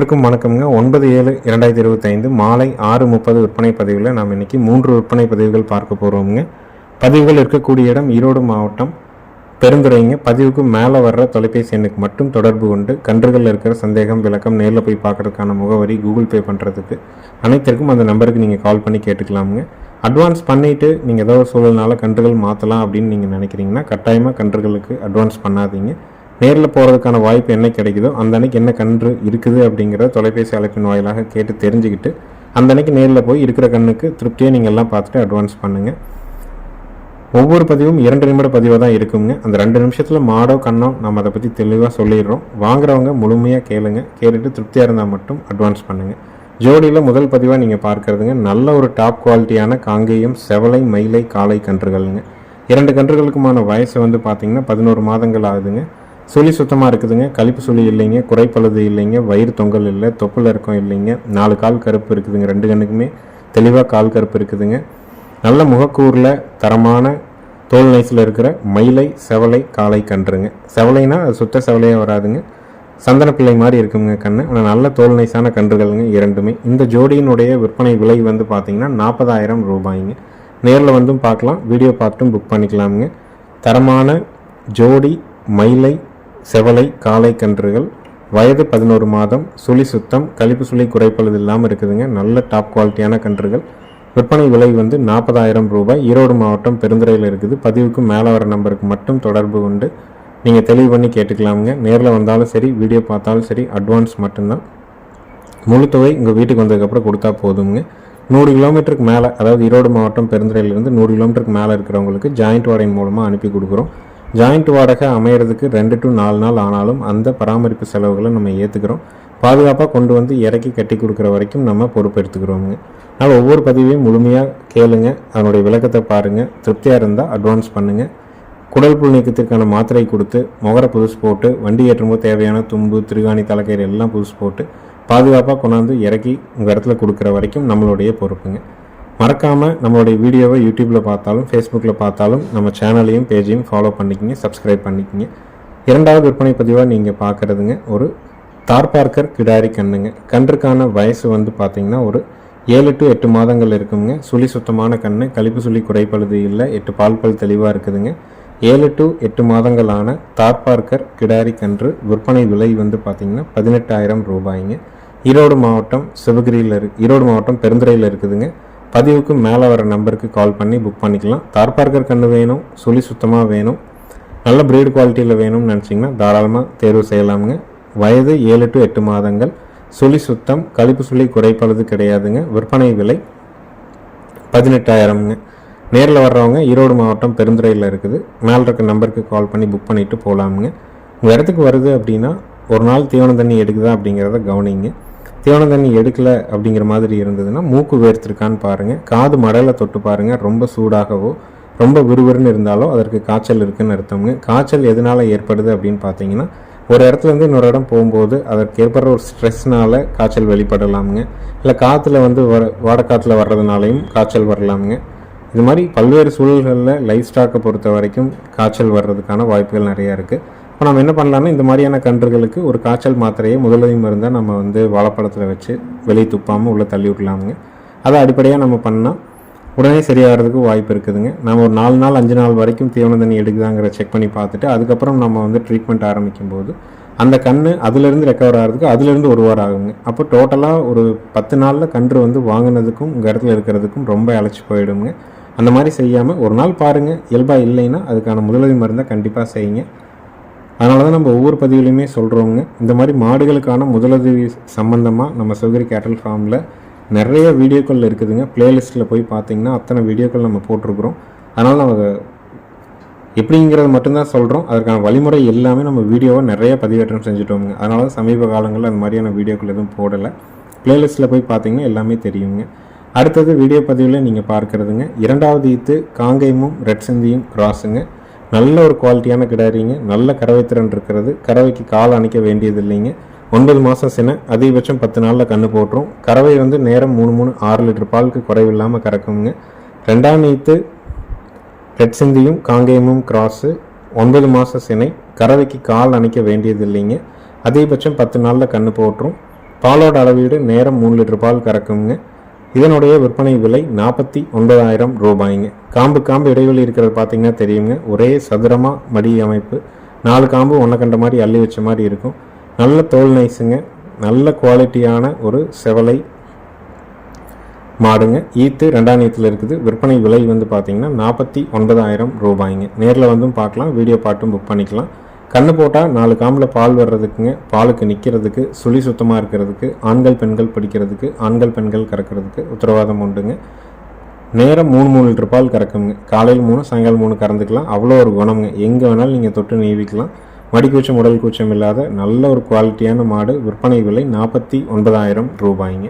அனைவருக்கும் வணக்கம்ங்க. ஒன்பது ஏழு இரண்டாயிரத்தி இருபத்தைந்து மாலை ஆறு முப்பது விற்பனை பதிவில் நாம் இன்னைக்கு மூன்று விற்பனை பதிவுகள் பார்க்க போகிறோம்ங்க பதிவுகள் இருக்கக்கூடிய இடம் ஈரோடு மாவட்டம் பெருந்துறைங்க. பதிவுக்கு மேலே வர்ற தொலைபேசி எண்ணுக்கு மட்டும் தொடர்பு கொண்டு கன்றுகளில் இருக்கிற சந்தேகம் விளக்கம் நேரில் போய் பார்க்கறதுக்கான முகவரி கூகுள் பே பண்ணுறதுக்கு அனைத்திற்கும் அந்த நம்பருக்கு நீங்கள் கால் பண்ணி கேட்டுக்கலாமுங்க. அட்வான்ஸ் பண்ணிவிட்டு நீங்கள் ஏதோ ஒரு சூழல்னால கன்றுகள் மாற்றலாம் அப்படின்னு நீங்கள் நினைக்கிறீங்கன்னா கட்டாயமாக கன்றுகளுக்கு அட்வான்ஸ் பண்ணாதீங்க. நேரில் போகிறதுக்கான வாய்ப்பு என்ன கிடைக்குதோ அந்த அன்னைக்கு என்ன கன்று இருக்குது அப்படிங்கிற தொலைபேசி அழைப்பின் வாயிலாக கேட்டு தெரிஞ்சுக்கிட்டு அந்த அன்னைக்கு நேரில் போய் இருக்கிற கண்ணுக்கு திருப்தியாக நீங்கள் எல்லாம் பார்த்துட்டு அட்வான்ஸ் பண்ணுங்கள் ஒவ்வொரு பதிவும் இரண்டு நிமிட பதிவாக தான் இருக்குங்க. அந்த ரெண்டு நிமிஷத்தில் மாடோ கண்ணோ நம்ம அதை பற்றி தெளிவாக சொல்லிடுறோம். வாங்குறவங்க முழுமையாக கேளுங்க. கேட்டுட்டு திருப்தியாக இருந்தால் மட்டும் அட்வான்ஸ் பண்ணுங்கள் ஜோடியில் முதல் பதிவாக நீங்கள் பார்க்கறதுங்க. நல்ல ஒரு டாப் குவாலிட்டியான காங்கேயம் செவலை மயிலை காலை கன்றுகள்ங்க. இரண்டு கன்றுகளுக்குமான வயசு வந்து பார்த்தீங்கன்னா பதினோரு மாதங்கள் ஆகுதுங்க. சுழி சுத்தமாக இருக்குதுங்க. கழிப்பு சுழி இல்லைங்க. குறைப்பழுது இல்லைங்க. வயிறு தொங்கல் இல்லை. தொப்பில் இருக்கும் இல்லைங்க. நாலு கால் கருப்பு இருக்குதுங்க. ரெண்டு கண்ணுக்குமே தெளிவாக கால் கருப்பு இருக்குதுங்க. நல்ல முகக்கூரில் தரமான தோல் நைஸில் இருக்கிற மயிலை செவலை காலை கன்றுங்க. செவலைனா அது சுத்த செவலையாக வராதுங்க. சந்தன பிள்ளை மாதிரி இருக்குங்க கண்ணு. ஆனால் நல்ல தோல் நைஸான கன்றுகள்ங்க இரண்டுமே. இந்த ஜோடியினுடைய விற்பனை விலை வந்து பார்த்திங்கன்னா நாற்பதாயிரம் ரூபாய்ங்க. நேரில் வந்தும் பார்க்கலாம். வீடியோ பார்த்தும் புக் பண்ணிக்கலாமுங்க. தரமான ஜோடி மயிலை செவலை காலை கன்றுகள் வயது பதினோரு மாதம் சுழி சுத்தம் கழிப்பு சுழி குறைப்பழுது இல்லாமல் இருக்குதுங்க. நல்ல டாப் குவாலிட்டியான கன்றுகள். விற்பனை விலை வந்து நாற்பதாயிரம் ரூபாய். ஈரோடு மாவட்டம் பெருந்துறையில் இருக்குது. பதிவுக்கு மேலே வர நம்பருக்கு மட்டும் தொடர்பு கொண்டு நீங்கள் தெளிவு பண்ணி கேட்டுக்கலாமுங்க. நேரில் வந்தாலும் சரி வீடியோ பார்த்தாலும் சரி அட்வான்ஸ் மட்டும்தான். முழு தொகை உங்கள் வீட்டுக்கு வந்ததுக்கப்புறம் கொடுத்தா போதுங்க நூறு கிலோமீட்டருக்கு மேலே அதாவது ஈரோடு மாவட்டம் பெருந்துறையிலிருந்து நூறு கிலோமீட்டருக்கு மேலே இருக்கிறவங்களுக்கு ஜாயிண்ட் வாடகை மூலமாக அனுப்பி கொடுக்குறோம். ஜாயிண்ட் வாடகை அமையிறதுக்கு ரெண்டு டு நாலு நாள் ஆனாலும் அந்த பராமரிப்பு செலவுகளை நம்ம ஏற்றுக்கிறோம் பாதுகாப்பாக கொண்டு வந்து இறக்கி கட்டி கொடுக்குற வரைக்கும் நம்ம பொறுப்பெடுத்துக்கிறோமுங்க அதனால் ஒவ்வொரு பதிவையும் முழுமையாக கேளுங்க. அதனுடைய விளக்கத்தை பாருங்கள் திருப்தியாக இருந்தால் அட்வான்ஸ் பண்ணுங்கள் குடல் புல் நீக்கத்திற்கான மாத்திரை கொடுத்து முகர புதுசு போட்டு வண்டி ஏற்றும்போது தேவையான தும்பு திருகாணி தலைக்கயிறு எல்லாம் புதுசு போட்டு பாதுகாப்பாக கொண்டாந்து இறக்கி உங்கள் இடத்துல கொடுக்குற வரைக்கும் நம்மளுடைய பொறுப்புங்க. மறக்காமல் நம்மளுடைய வீடியோவை யூடியூப்பில் பார்த்தாலும் ஃபேஸ்புக்கில் பார்த்தாலும் நம்ம சேனலையும் பேஜையும் ஃபாலோ பண்ணிக்கிங்க சப்ஸ்கிரைப் பண்ணிக்கிங்க. இரண்டாவது விற்பனை பதிவாக நீங்கள் பார்க்குறதுங்க ஒரு தார்பார்க்கர் கிடாரி கண்ணுங்க. கன்றுக்கான வயசு வந்து பார்த்தீங்கன்னா ஒரு ஏழு டு எட்டு மாதங்கள் இருக்குங்க. சுழி சுத்தமான கண்ணு கழிப்பு சுழி குறைப்பழுது இல்லை எட்டு பால் பல் தெளிவாக இருக்குதுங்க. ஏழு டு எட்டு மாதங்களான தார்பார்க்கர் கிடாரி கன்று விற்பனை விலை வந்து பார்த்தீங்கன்னா பதினெட்டாயிரம் ரூபாய்ங்க. ஈரோடு மாவட்டம் சிவகிரியில் இரு ஈரோடு மாவட்டம் பெருந்துறையில் இருக்குதுங்க. பதிவுக்கு மேலே வர நம்பருக்கு கால் பண்ணி புக் பண்ணிக்கலாம். தார்பார்க்கர் கன்று வேணும் சுழி சுத்தமாக வேணும் நல்ல பிரீடு குவாலிட்டியில் வேணும்னு நினச்சிங்கன்னா தாராளமாக தேர்வு செய்யலாமுங்க. வயது ஏழு டு எட்டு மாதங்கள் சுழி சுத்தம் கழிப்பு சுழி குறைப்பளது கிடையாதுங்க. விற்பனை விலை பதினெட்டாயிரம்ங்க. நேரில் வர்றவங்க ஈரோடு மாவட்டம் பெருந்துறையில் இருக்குது. மேலே இருக்க நம்பருக்கு கால் பண்ணி புக் பண்ணிவிட்டு போகலாமுங்க உங்கள் இடத்துக்கு வருது அப்படின்னா ஒரு நாள் தீவன தண்ணி எடுக்குதா அப்படிங்கிறத கவனிங்க. தீவன தண்ணி எடுக்கலை அப்படிங்கிற மாதிரி இருந்ததுன்னா மூக்கு வேர்த்திருக்கான்னு பாருங்கள் காது மடலை தொட்டு பாருங்கள் ரொம்ப சூடாகவோ ரொம்ப விறுவிறுன்னு இருந்தாலோ அதற்கு காய்ச்சல் இருக்குதுன்னு அர்த்தம்ங்க. காய்ச்சல் எதனால் ஏற்படுது அப்படின்னு பார்த்தீங்கன்னா ஒரு இடத்துலேருந்து இன்னொரு இடம் போகும்போது அதற்கு ஏற்படுற ஒரு ஸ்ட்ரெஸ்னால காய்ச்சல் வெளிப்படலாமுங்க. இல்லை காற்றுல வந்து வர வாடக்காற்றுல வர்றதுனாலையும் காய்ச்சல் வரலாமுங்க. இது மாதிரி பல்வேறு சூழல்களில் லைஃப் ஸ்டாக்கை பொறுத்த வரைக்கும் காய்ச்சல் வர்றதுக்கான வாய்ப்புகள் நிறையா இருக்குது இப்போ நம்ம என்ன பண்ணலாம்னா இந்த மாதிரியான கன்றுகளுக்கு ஒரு காய்ச்சல் மாத்திரையை முதலுதவி மருந்தாக நம்ம வந்து வாழைப்பழத்தில் வச்சு வெளியே துப்பாமல் உள்ளே தள்ளி விடலாமுங்க. அதை அடிப்படையாக நம்ம பண்ணால் உடனே சரியாகிறதுக்கு வாய்ப்பு இருக்குதுங்க. நம்ம ஒரு நாலு நாள் அஞ்சு நாள் வரைக்கும் தீவன தண்ணி எடுக்குதாங்கிற செக் பண்ணி பார்த்துட்டு அதுக்கப்புறம் நம்ம வந்து ட்ரீட்மெண்ட் ஆரம்பிக்கும் போது அந்த கன்று அதுலேருந்து ரெக்கவர் ஆகிறதுக்கு அதுலேருந்து ஒரு வாரம் ஆகுங்க. அப்போ டோட்டலாக ஒரு பத்து நாளில் கன்று வந்து வாங்கினதுக்கும் உங்கள் இடத்துல இருக்கிறதுக்கும் ரொம்ப அழைச்சி போயிடுங்க அந்த மாதிரி செய்யாமல் ஒரு நாள் பாருங்கள் இயல்பாக இல்லைன்னா அதுக்கான முதலுதவி மருந்தை கண்டிப்பாக செய்யுங்க. அதனால தான் நம்ம ஒவ்வொரு பதிவுலையுமே சொல்கிறோங்க இந்த மாதிரி மாடுகளுக்கான முதலுதவி சம்மந்தமாக நம்ம சிவகிரி கேட்டல் ஃபார்மில் நிறைய வீடியோக்கள் இருக்குதுங்க. பிளேலிஸ்ட்டில் போய் பார்த்தீங்கன்னா அத்தனை வீடியோக்கள் நம்ம போட்டிருக்கிறோம். அதனால் நம்ம அதை எப்படிங்கிறத மட்டும்தான் சொல்கிறோம் அதற்கான வழிமுறை எல்லாமே நம்ம வீடியோவை நிறைய பதிவேற்றம் செஞ்சுட்டோங்க அதனால தான் சமீப காலங்களில் அந்த மாதிரியான வீடியோக்கள் எதுவும் போடலை. பிளேலிஸ்ட்டில் போய் பார்த்தீங்கன்னா எல்லாமே தெரியுங்க. அடுத்தது வீடியோ பதிவில் நீங்கள் பார்க்குறதுங்க. இரண்டாவது ஈத்து காங்கேயமும் ரெட் சிந்தியும் கிராஸுங்க நல்ல ஒரு குவாலிட்டியான கிடாரிங்க. நல்ல கறவை திறன் இருக்கிறது. கறவைக்கு கால் அணைக்க வேண்டியது இல்லைங்க ஒன்பது மாதம் சினை அதிகபட்சம் பத்து நாளில் கன்று போட்டுரும். கறவை வந்து நேரம் மூணு மூணு ஆறு லிட்டர் பாலுக்கு குறைவில்லாமல் கறக்குங்க. ரெண்டாம் நீத்து ரெட் சிந்தியும் காங்கேயமும் கிராஸு. ஒன்பது மாத சினை கறவைக்கு கால் அணைக்க வேண்டியது இல்லைங்க அதிகபட்சம் பத்து நாளில் கன்று போட்டுரும். பாலோட அளவீடு நேரம் மூணு லிட்டர் பால் கறக்குங்க. இதனுடைய விற்பனை விலை நாற்பத்தி ஒன்பதாயிரம் ரூபாய்ங்க. காம்பு காம்பு இடைவெளி இருக்கிறது பார்த்தீங்கன்னா தெரியுங்க. ஒரே சதுரமாக மடி அமைப்பு. நாலு காம்பு ஒன்றை கண்ட மாதிரி அள்ளி வச்ச மாதிரி இருக்கும். நல்ல தோல் நைஸுங்க. நல்ல குவாலிட்டியான ஒரு செவலை மாடுங்க. ஈத்து ரெண்டாணியத்தில் இருக்குது. விற்பனை விலை வந்து பார்த்தீங்கன்னா நாற்பத்தி ஒன்பதாயிரம் ரூபாய்ங்க. நேரில் வந்தும் பார்க்கலாம். வீடியோ பாட்டும் புக் பண்ணிக்கலாம். கண்ணு போட்டால் நாலு காம்பில் பால் வர்றதுக்குங்க பாலுக்கு நிற்கிறதுக்கு சுழி சுத்தமாக இருக்கிறதுக்கு ஆண்கள் பெண்கள் பிடிக்கிறதுக்கு ஆண்கள் பெண்கள் கறக்கிறதுக்கு உத்தரவாதம் உண்டுங்க. நேரம் மூணு மூணு லிட்டர் பால் கறக்குங்க. காலையில் மூணு சாயங்காலம் மூணு கறந்துக்கலாம். அவ்வளோ ஒரு குணம்ங்க. எங்கே வேணாலும் நீங்கள் தொட்டு நீவிக்கலாம். மடிக்கூச்சம் உடல் கூச்சம் இல்லாத நல்ல ஒரு குவாலிட்டியான மாடு விற்பனை விலை நாற்பத்தி ஒன்பதாயிரம் ரூபாய்ங்க.